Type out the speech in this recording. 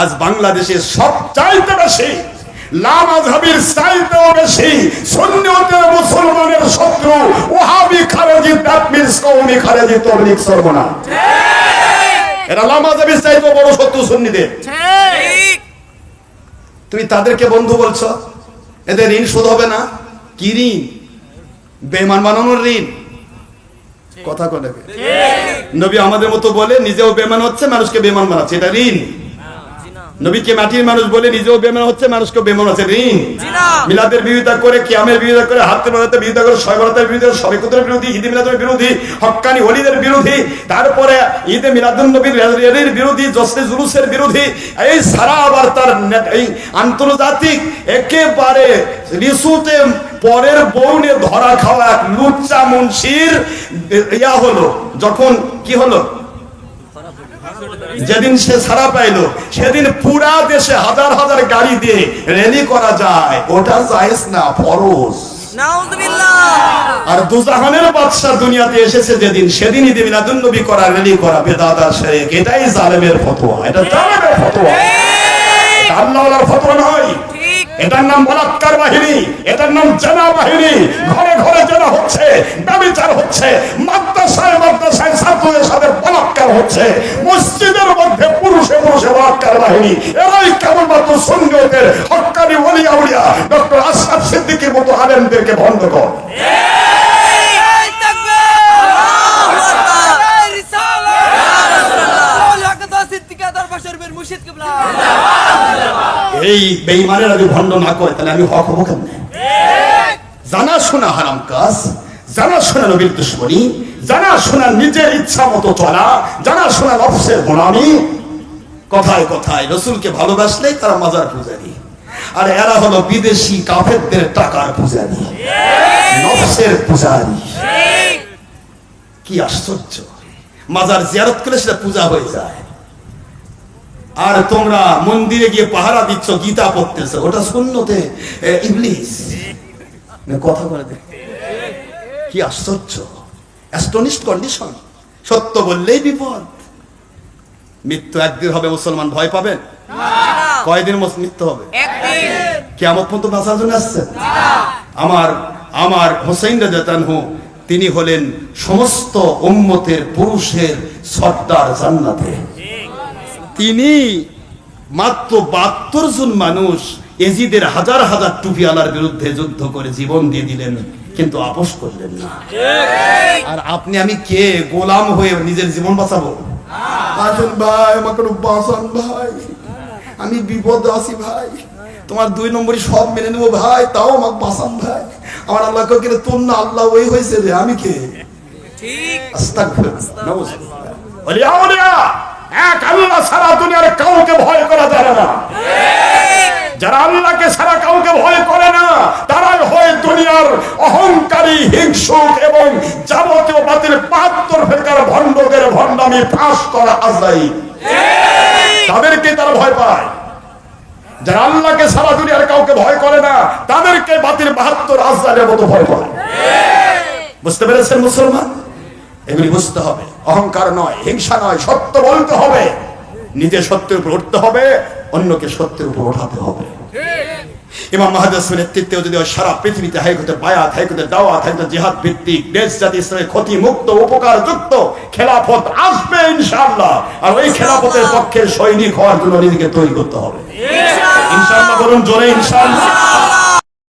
আজ বাংলাদেশে সব চাইতে বেশি লামাজহাবির চাইতেও বেশি সুন্নিয়তের মুসলমানের শত্রু ওহাবি খারেজি কওমি খারেজি তবলিগ সর্বনা এরা লামাজহাবির চাইতেও বড় শত্রু সুন্নিদের। তুমি তাদেরকে বন্ধু বলছো? এদের ঋণ শোধ হবে না? কি ঋণ? বেমান বানানোর ঋণ? কথা বলে নবী আমাদের মতো বলে নিজেও বেমান হচ্ছে মানুষকে বেমান বানাচ্ছে এটা ঋণ। নবীকে মাটির মানুষ বলে নিজেও বেমান হচ্ছে মানুষকে বেমান হচ্ছে। ঋণ মিলাদের বিরোধিতা করে কিয়ামের বিরোধিতা করে হাতের বানাতে বিরোধিতা করে ছয় বিরোধী সবে বিরোধী ঈদে মিলাদের বিরোধী হক্কানি হলিদের বিরোধী তারপরে ঈদে মিলাদুন নবীর রেলের বিরোধী জসলে জুলুসের বিরোধী এই সারা আবার তার এই আন্তর্জাতিক একেবারে রিসুতে পরের বউনে ধরা খাওয়া এক লুচ্চা মুন্সির ইয়া হলো যখন কি হলো? যেদিন সে ছাড়া পাইলো সেদিন পুরা দেশে হাজার হাজার গাড়ি দিয়ে র্যালি করা যায়। ওটা জায়েজ না ফরজ। আর দুজাহানের বাদশা দুনিয়াতে এসেছে যেদিন সেদিন ঈদে মিলাদুন নবী করা র্যালি করা বেদাদার শেখ এটাই জালেমের ফতোয়া। এটা জালেমের ফতোয়া। এটা আল্লাহওয়ালার ফতোয়া নয়। এটার নাম বলাৎকার বাহিনী এটার নাম জেনা বাহিনী। ঘরে ঘরে জেনা হচ্ছে ব্যবচার হচ্ছে মাদ্রাসায় মাদ্রাসায় ছাত্রদের সাথে বলাৎকার হচ্ছে মসজিদের মধ্যে পুরুষে পুরুষে বলাৎকার বাহিনী এরাই কেবলমাত্র সন্ন্যতের হক্কানি ওলিয়া উলিয়া ডক্টর আশরাফ সিদ্দিকীর মতো আলেমদেরকে ভণ্ড কর। এই বেঈমানের যদি ভণ্ড না করে তাহলে আমি হক হব কেমনে? জানা শোনা হারাম কাজ জানা শোনা নবীর দুশ্মনী জানা শোনা নিজের ইচ্ছা মতো চলা জানা শোনা নফসের গোলামি। কথায় কথায় রসুলকে ভালোবাসলেই তারা মাজার পূজারি। আর এরা হলো বিদেশি কাফেরদের টাকার পূজারি। নফসের পূজারি। কি আশ্চর্য। মাজার জিয়ারত করলে সেটা পূজা হয়ে যায়। আর তোমরা মন্দিরে গিয়ে পাহারা দিচ্ছ, গীতা পড়তেছ, ওটা শূন্যতে ইবলিস। কথা বলে দেখ কি আশ্চর্য? অ্যাস্টনিস্ট কন্ডিশন সত্য বললেই বিপদ। মৃত্যু একদিন হবে মুসলমান ভয় পাবেন কয়দিন মৃত্যু হবে? কেমন পর্যন্ত বাঁচার জন্য আসছেন? আমার আমার হোসেন রাজাতানহু তিনি হলেন সমস্ত উম্মতের পুরুষের সর্দার জান্নাতে। তিনি মাত্র বাহাত্তর জন মানুষ এজিদের হাজার হাজার টুপিওয়ালার বিরুদ্ধে যুদ্ধ করে জীবন দিয়ে দিলেন। কিন্তু আপোষ করলেন না। আর আপনি আমি কে? গোলাম হয়ে নিজের জীবন বাঁচাবো? আসেন ভাই আমাকে বাঁচান ভাই। আমি বিপদ আছি ভাই। তোমার দুই নম্বরই সব মেনে নেব ভাই তাও আমাকে বাঁচান ভাই। আমার আল্লাহকে কিনে তোর না আল্লাহ ওই হয়েছে রে আমি কে? এক আল্লাহ ছাড়া দুনিয়ার কাউকে ভয় করা যায় না। যারা আল্লাহকে ছাড়া কাউকে ভয় ভণ্ডদের ফাঁস করা আজরাই তাদেরকে তারা ভয় পায়। যারা আল্লাহকে সারা দুনিয়ার কাউকে ভয় করে না, তাদেরকে বাতিল বাহাত্তর আজরাইলের মতো ভয় করে বুঝতে পেরেছেন মুসলমান? এগুলি বুঝতে হবে। অহংকার নয়, হিংসা নয়, সত্য বলতে হবে। নিজে সত্যের উপর উঠতে হবে, অন্যকে সত্যের উপর ওঠাতে হবে। ইমাম মাহাদাসের নেতৃত্বে যদি সারা পৃথিবীতে হাইকোর্টে বায়াত হাইকোর্টে দাওয়াত হাইকোর্টে জিহাদ ভিত্তিক দেশ জাতি ইসলামের ক্ষতি মুক্ত উপকার যুক্ত খেলাফত আসবে ইনশাআল্লাহ। আর ওই খেলাফতের পক্ষে সৈনিক হওয়ার জন্য নিজেকে তৈরি করতে হবে। ইনশাআল্লাহ বলুন জোরে ইনশাআল্লাহ।